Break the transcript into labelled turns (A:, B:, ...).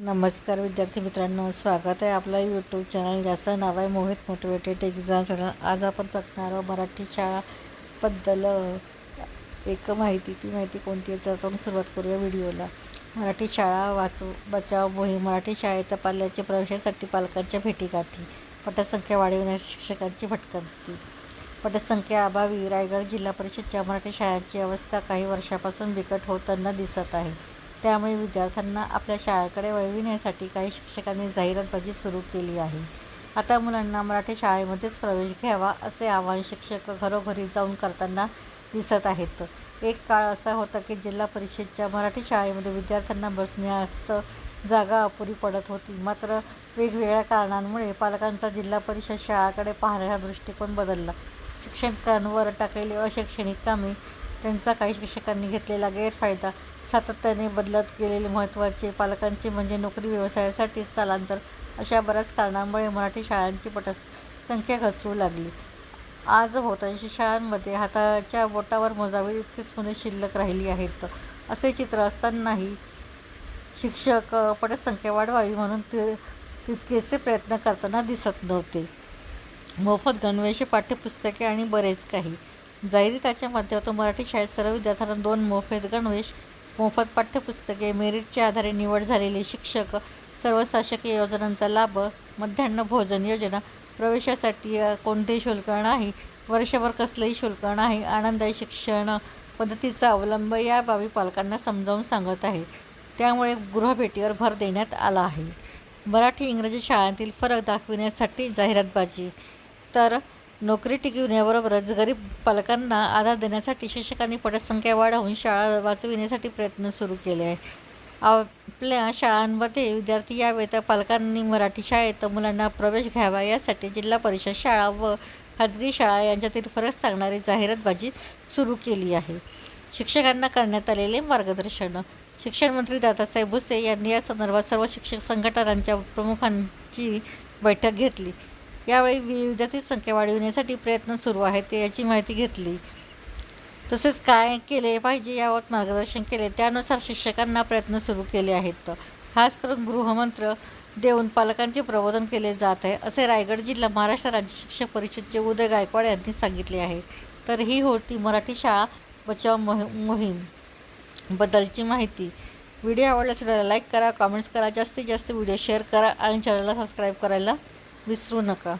A: नमस्कार विद्यार्थी मित्रांनो स्वागत आहे आपला यूट्यूब चॅनल ज्याचं नाव आहे मोहित मोटिवेटेड एक्झाम चॅनल आज आपण बघणार आहोत मराठी शाळाबद्दल एक माहिती ती माहिती कोणती आहे? तर आपण सुरुवात करूया व्हिडिओला. मराठी शाळा वाचव बचाव मोहीम. मराठी शाळेत पाल्याच्या प्रवेशासाठी पालकांच्या भेटीगाठी पटसंख्या वाढविण्यास शिक्षकांची भटकंती. पटसंख्या अभावी. रायगड जिल्हा परिषदच्या मराठी शाळांची अवस्था काही वर्षापासून बिकट होताना दिसत आहे. त्यामुळे विद्यार्थ्यांना आपल्या शाळेकडे वळविण्यासाठी काही शिक्षकांनी जाहिरातबाजी सुरू केली आहे. आता मुलांना मराठी शाळेमध्येच प्रवेश घ्यावा असे आवाहन शिक्षक घरोघरी जाऊन करताना दिसत आहेत. एक काळ असा होता की जिल्हा परिषदच्या मराठी शाळेमध्ये विद्यार्थ्यांना बसण्यास जागा अपुरी पडत होती. मात्र वेगवेगळ्या कारणांमुळे पालकांचा जिल्हा परिषद शाळाकडे पाहण्याचा दृष्टिकोन बदलला. शिक्षकांवर टाकलेली अशैक्षणिक कामे त्यांचा काही शिक्षकांनी घेतलेला गैरफायदा सातत्याने बदलत गेलेले महत्त्वाचे पालकांचे म्हणजे नोकरी व्यवसायासाठी स्थलांतर अशा बऱ्याच कारणांमुळे मराठी शाळांची पटसंख्या घसरू लागली. आज बहुतांशी शाळांमध्ये हाताच्या बोटावर मोजावी इतकीच मुले शिल्लक राहिली आहेत. असे चित्र असतानाही शिक्षक पटसंख्या वाढवावी म्हणून ते तितकेसे प्रयत्न करताना दिसत नव्हते. मोफत गणवेश पाठ्यपुस्तके आणि बरेच काही. जाहिरातीच्या माध्यमातून मराठी शाळेत सर्व विद्यार्थ्यांना दोन मोफत गणवेश मोफत पाठ्यपुस्तके मेरिटच्या आधारे निवड झालेले शिक्षक सर्व शासकीय योजनांचा लाभ मध्यान्ह भोजन योजना प्रवेशासाठी कोणतेही शुल्क नाही वर्षभर कसलंही शुल्क नाही आनंददायी शिक्षण पद्धतीचा अवलंब या बाबी पालकांना समजावून सांगत आहे. त्यामुळे गृहभेटीवर भर देण्यात आला आहे. मराठी इंग्रजी शाळांतील फरक दाखविण्यासाठी जाहिरातबाजी. तर नोकरी टिकविण्याबरोबरच गरीब पालकांना आधार देण्यासाठी शिक्षकांनी पटसंख्या वाढवून शाळा वाचविण्यासाठी प्रयत्न सुरू केले आहे आपल्या शाळांमध्ये विद्यार्थी यावे तर पालकांनी मराठी शाळेत मुलांना प्रवेश घ्यावा यासाठी जिल्हा परिषद शाळा व खाजगी शाळा यांच्यातील फरक सांगणारी जाहिरातबाजी सुरू केली आहे. शिक्षकांना करण्यात आलेले मार्गदर्शन. शिक्षण मंत्री दादासाहेब भुसे यांनी या संदर्भात सर्व शिक्षक संघटनांच्या प्रमुखांची बैठक घेतली. यावेळी विद्यार्थी संख्या वाढविण्यासाठी प्रयत्न सुरू आहेत याची माहिती घेतली. तसेच काय केले पाहिजे यावर मार्गदर्शन केले त्यानुसार शिक्षकांना प्रयत्न सुरू केले आहेत. खास करून गृहमंत्र देऊन पालकांचे प्रबोधन केले जात आहे असे रायगड जिल्हा महाराष्ट्र राज्य शिक्षक परिषदचे उदय गायकवाड यांनी सांगितले आहे. तर ही होती मराठी शाळा बचाव मोहि मोहीम बद्दलची माहिती. व्हिडिओ आवडल्यास व्हिडिओला लाईक करा कमेंट्स करा जास्तीत जास्त व्हिडिओ शेअर करा आणि चॅनलला सबस्क्राईब करायला विसरू नका.